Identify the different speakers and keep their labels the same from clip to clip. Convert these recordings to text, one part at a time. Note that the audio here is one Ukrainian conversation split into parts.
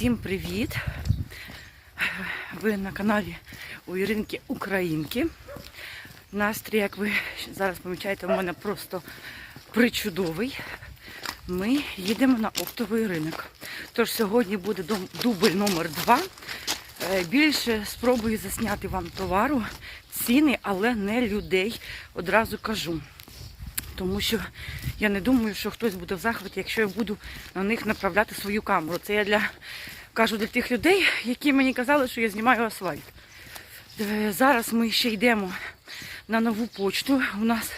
Speaker 1: Всім привіт! Ви на каналі у Іринки Українки. Настрій, як ви зараз помічаєте, у мене просто причудовий. Ми їдемо на оптовий ринок. Тож сьогодні буде дубль номер 2. Більше спробую засняти вам товару, ціни, але не людей. Одразу кажу. Тому що я не думаю, що хтось буде в захваті, якщо я буду на них направляти свою камеру. Це я для кажу для тих людей, які мені казали, що я знімаю асфальт. Е, Зараз ми ще йдемо на нову почту. У нас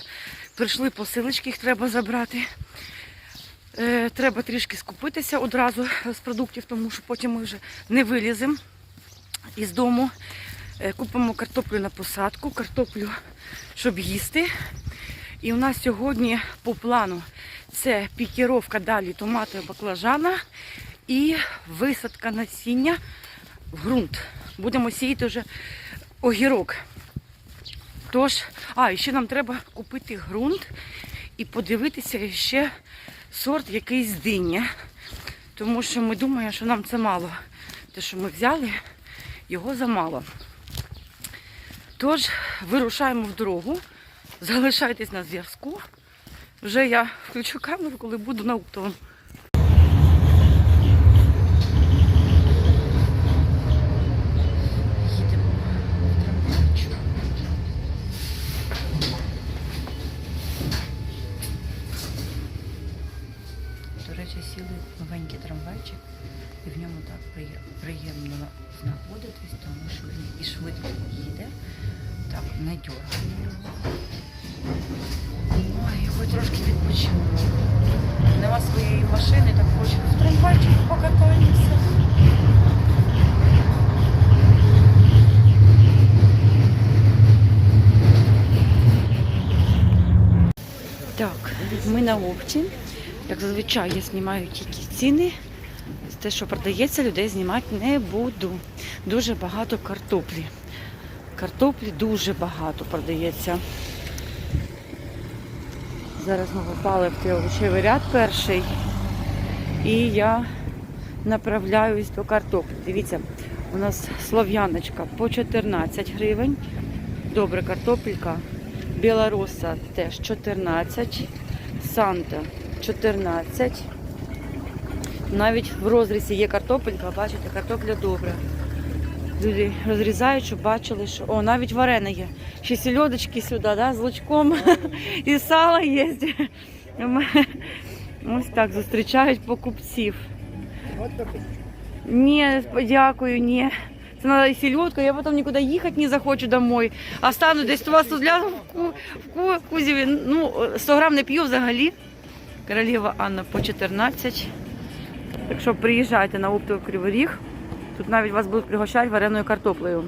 Speaker 1: прийшли посилочки, їх треба забрати. Е, Треба трішки скупитися одразу з продуктів, тому що потім ми вже не виліземо із дому. Е, Купимо картоплю на посадку, картоплю, щоб їсти. І у нас сьогодні по плану це пікіровка далі томати баклажана і висадка насіння в ґрунт. Будемо сіяти вже огірок. Тож, а, і ще нам треба купити ґрунт і подивитися ще сорт якийсь диня. Тому що ми думаємо, що нам це мало. Те, що ми взяли, його замало. Тож, вирушаємо в дорогу. Залишайтесь на зв'язку. Вже я включу камеру, коли буду на оптовому. На опті. Як зазвичай я знімаю тільки ціни. Те, що продається, людей знімати не буду. Дуже багато картоплі. Картоплі дуже багато продається. Зараз ми попали в той овочевий ряд перший. І я направляюсь до картоплі. Дивіться, у нас слов'яночка по 14 гривень. Добра картопелька. Білороса теж 14. Санта 14. Навіть в розрізі є картопелька, бачите, картопля добра. Люди розрізають, щоб бачили, що о, навіть варене є. Ще сільодочки сюди, да, з лучком. І сало є. Ось так зустрічають покупців. Ні, дякую, ні. Це треба і я потім нікуди їхати не захочу домой. А стану десь у вас тут в, ку, в ку, кузові. Ну, 100 грам не п'ю взагалі. Королева Анна по 14. Так що приїжджайте на оптовий Кривий Ріг. Тут навіть вас будуть пригощати вареною картоплею.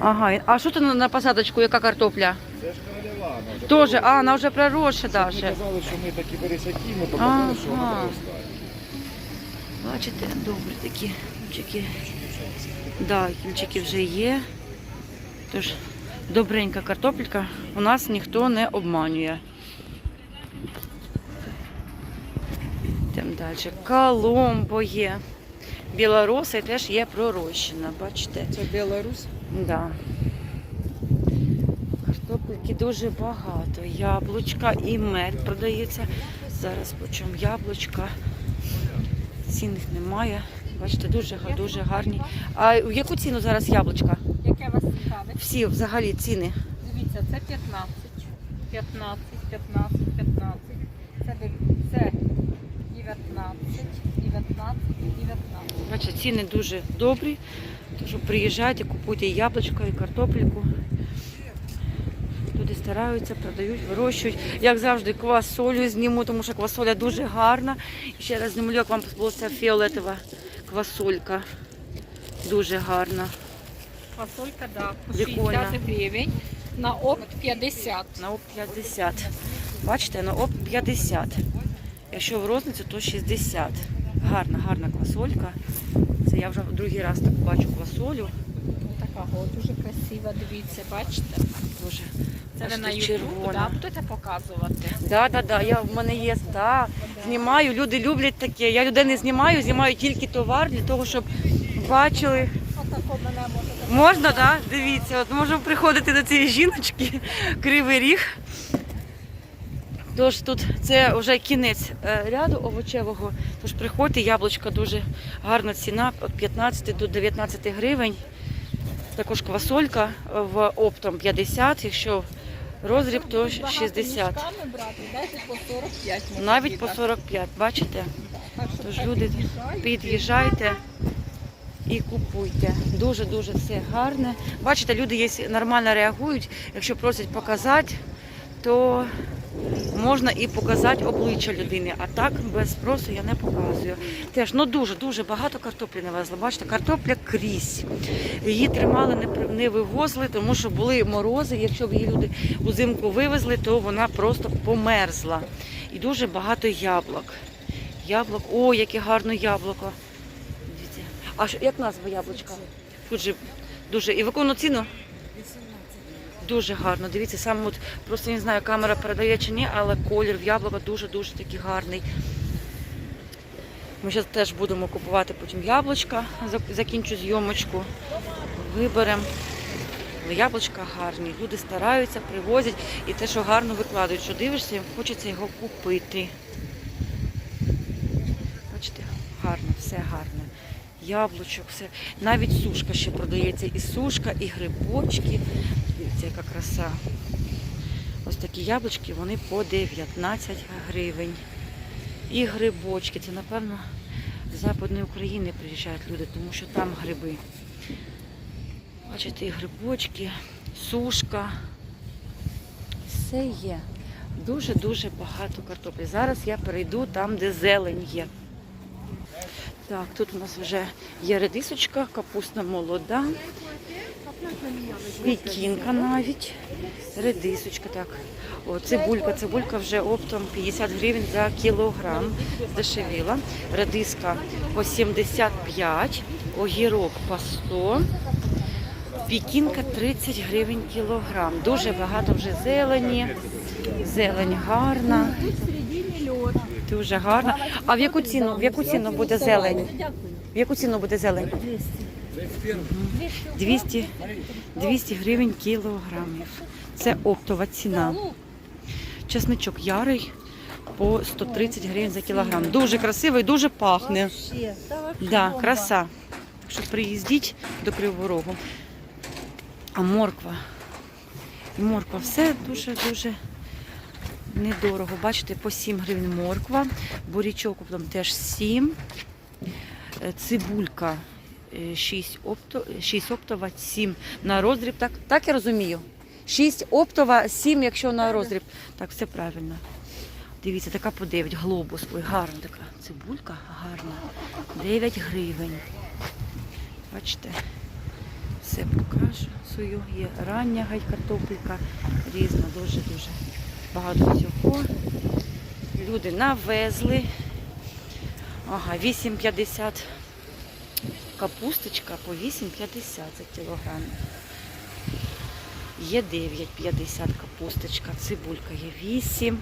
Speaker 1: Ага, а що це на, на посадочку, яка картопля?
Speaker 2: Це ж королева, вона
Speaker 1: Тоже, а, вона вже проросша
Speaker 2: Ми казали, що ми такі пересякі, ми
Speaker 1: Ага.
Speaker 2: що вона проростає.
Speaker 1: Бачите, добре такі кімчики. Да, кімчики вже є. Тож добренька картопелька. У нас ніхто не обманює. Йдемо далі. Коломбо є. Білороса і теж є пророщена, бачите?
Speaker 3: Це Білорусь.
Speaker 1: Да. Картопельки дуже багато. Яблучка і мед продається. Зараз почому яблучка. Цінних немає. Бачите, дуже, дуже гарні. А в яку ціну зараз яблучка?
Speaker 3: Яке вас цікавить?
Speaker 1: Всі взагалі ціни.
Speaker 3: Дивіться, це 15. 15, 15, 15. Це, це 19, 19, 19.
Speaker 1: Бачите, ціни дуже добрі. Тож приїжджайте, купуйте і яблучко, і картопельку. Люди стараються, продають, вирощують. Як завжди, квасолю зніму, тому що квасоля дуже гарна. І ще раз знімлю, як вам сподобалася фіолетова квасолька. Дуже гарна.
Speaker 3: Фасолька, да, по
Speaker 1: Прикольно.
Speaker 3: 60 гривень. На опт 50.
Speaker 1: На ОП 50. Бачите, на ОП 50. Якщо в розницю, то 60. Гарна, гарна квасолька. Це я вже другий раз так бачу квасолю.
Speaker 3: Така о, дуже красива, дивіться, бачите?
Speaker 1: Дуже
Speaker 3: Це ви на YouTube да, будете показувати.
Speaker 1: Да, да, да. Я в мене є да, знімаю. Люди люблять таке. Я людей не знімаю, знімаю тільки товар для того, щоб бачили. Можна, да? Дивіться, от можемо приходити до цієї жіночки, кривий ріг. Тож тут це вже кінець е, ряду овочевого. Тож приходьте, яблучка дуже гарна ціна, від 15 до 19 гривень. Також квасолька в оптом 50, якщо розріб, то 60.
Speaker 3: Мішками брати, дайте по 45. може
Speaker 1: Навіть по
Speaker 3: бути.
Speaker 1: 45, бачите? Тож люди
Speaker 3: під'їжджайте.
Speaker 1: Під'їжджайте і купуйте. Дуже-дуже все гарне. Бачите, люди є, нормально реагують. Якщо просять показати, то можна і показати обличчя людини. А так без спросу я не показую. Теж ну дуже-дуже багато картоплі навезли. Бачите, картопля крізь. Її тримали, не, не вивозили, тому що були морози. Якщо б її люди узимку вивезли, то вона просто померзла. І дуже багато яблук. Яблук. О, яке гарне яблуко. А що, як назва яблучка? Тут же дуже. І в яку ціну? Дуже гарно. Дивіться, саме от просто не знаю, камера передає чи ні, але колір в яблука дуже-дуже такий гарний. Ми зараз теж будемо купувати потім яблучка. Закінчу зйомочку. Виберемо. Яблучка гарні. Люди стараються, привозять і те, що гарно викладають, що дивишся, хочеться його купити. Бачите, гарно, все гарне. Яблучок, все. Навіть сушка ще продається. І сушка, і грибочки. Дивіться, яка краса. Ось такі яблучки, вони по 19 гривень. І грибочки. Це, напевно, з Западної України приїжджають люди, тому що там гриби. Бачите, і грибочки, сушка. Все є. Дуже-дуже багато картоплі. Зараз я перейду там, де зелень є. Так, тут у нас вже є редисочка, капуста молода, пікінка навіть, редисочка, так. О, цибулька, цибулька вже оптом 50 гривень за кілограм, здешевіла. Редиска по 75, огірок по 100, пікінка 30 гривень кілограм. Дуже багато вже зелені, зелень гарна. Дуже гарна. А в яку ціну? В яку ціну буде зелень? В яку ціну буде зелень? 200, 200 гривень кілограмів. Це оптова ціна. Чесничок ярий по 130 гривень за кілограм. Дуже красивий, дуже пахне. Да, краса. Так що приїздіть до Кривого Рогу. А морква. Морква все дуже-дуже недорого. Бачите, по 7 гривень морква, бурячок там теж 7, Е, цибулька 6, опто, 6 оптова, 7 на роздріб. Так, так я розумію. 6 оптова, 7, якщо на роздріб. Так, все правильно. Дивіться, така по 9, глобус. Ой, гарна така цибулька, гарна. 9 гривень. Бачите, все покажу. Свою є рання гай картопелька, різна, дуже-дуже багато всього. Люди навезли. Ага, 8,50 капусточка по 8,50 за кілограм. Є 9,50 капусточка, цибулька є 8,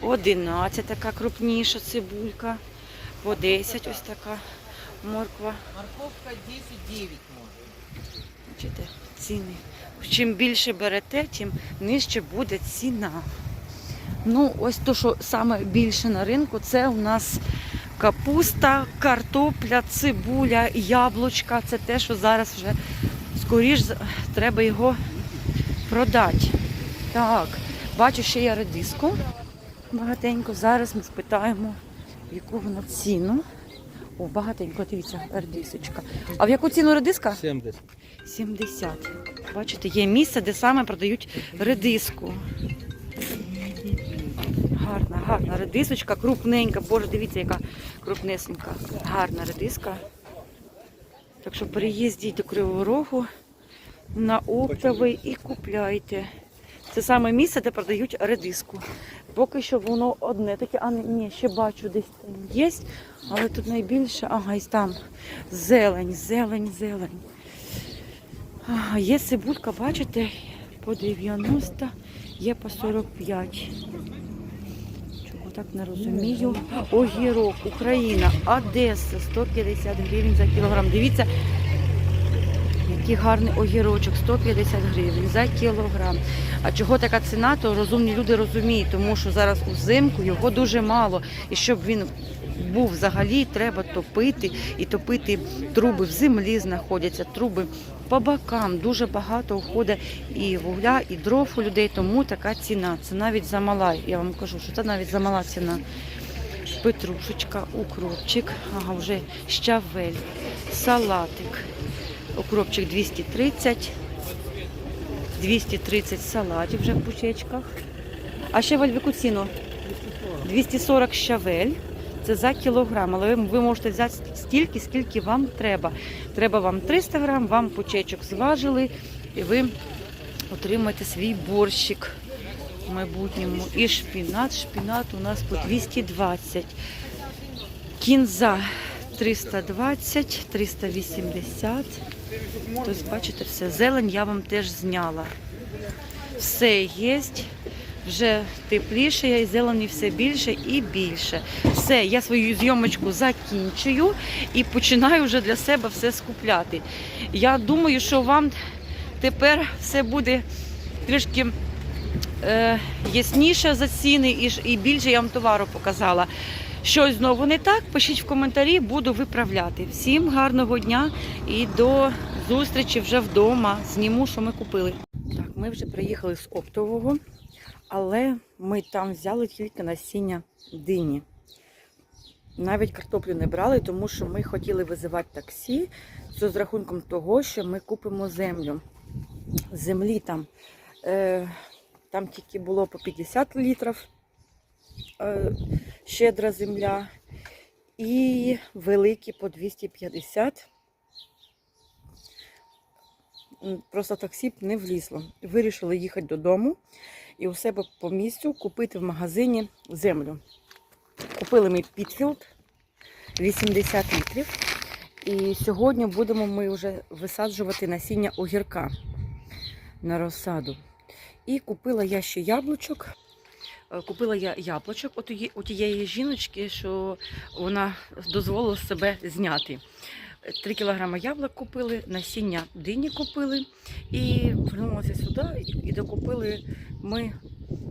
Speaker 1: 11 така крупніша цибулька, по 10 ось така морква.
Speaker 4: Морковка 10-9 може.
Speaker 1: Бачите, ціни. Чим більше берете, тим нижче буде ціна. Ну, ось то, що саме більше на ринку, це у нас капуста, картопля, цибуля, яблучка. Це те, що зараз вже скоріш треба його продати. Так, бачу, ще є редиску багатенько. Зараз ми спитаємо, яку вона ціну. О, багатенько, дивіться, редисочка. А в яку ціну редиска?
Speaker 4: 70.
Speaker 1: 70. Бачите, є місце, де саме продають редиску. Гарна, редисочка, крупненька. Боже, дивіться, яка крупнесенька. Гарна редиска. Так що переїздіть до Кривого Рогу на оптовий і купляйте. Це саме місце, де продають редиску. Поки що воно одне таке, а ні, ще бачу, десь там є, але тут найбільше, ага, і там зелень, зелень, зелень. Ага, є цибулька, бачите, по 90 Є по 45. Так не розумію? Огірок, Україна, Одеса, 150 гривень за кілограм. Дивіться, який гарний огірочок, 150 гривень за кілограм. А чого така ціна, то розумні люди розуміють, тому що зараз узимку його дуже мало. І щоб він був взагалі, треба топити і топити труби в землі знаходяться, труби по бокам. Дуже багато уходить і вугля, і дров у людей, тому така ціна. Це навіть замала. Я вам кажу, що це навіть замала ціна. Петрушечка, укропчик, ага, вже щавель, салатик. Укропчик 230, 230 салатів вже в пучечках. А щавель в яку ціну? 240 щавель. Це за кілограм, але ви, можете взяти стільки, скільки вам треба. Треба вам 300 грам, вам пучечок зважили, і ви отримаєте свій борщик в майбутньому. І шпінат. Шпінат у нас по 220. Кінза 320, 380. Тобто, бачите, все. Зелень я вам теж зняла. Все є. Вже тепліше, і зелені все більше і більше. Все, я свою зйомочку закінчую і починаю вже для себе все скупляти. Я думаю, що вам тепер все буде трішки е, ясніше за ціни і, і більше я вам товару показала. Щось знову не так, пишіть в коментарі, буду виправляти. Всім гарного дня і до зустрічі вже вдома. Зніму, що ми купили. Так, ми вже приїхали з оптового, але ми там взяли тільки насіння дині. Навіть картоплю не брали, тому що ми хотіли визивати таксі з розрахунком того, що ми купимо землю. Землі там, е, там тільки було по 50 літрів е, щедра земля і великі по 250. Просто таксі не влізло. Вирішили їхати додому і у себе по місцю купити в магазині землю. Купили ми Пітфілд 80 літрів. І сьогодні будемо ми вже висаджувати насіння огірка на розсаду. І купила я ще яблучок. Е, Купила я яблучок у тієї жіночки, що вона дозволила себе зняти. 3 кілограми яблук купили, насіння дині купили і повернулися сюди і докупили ми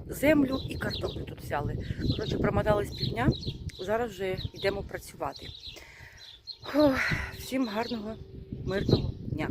Speaker 1: землю і картоплю тут взяли. Коротше, промотались півдня, зараз вже йдемо працювати. Фух, всім гарного, мирного дня.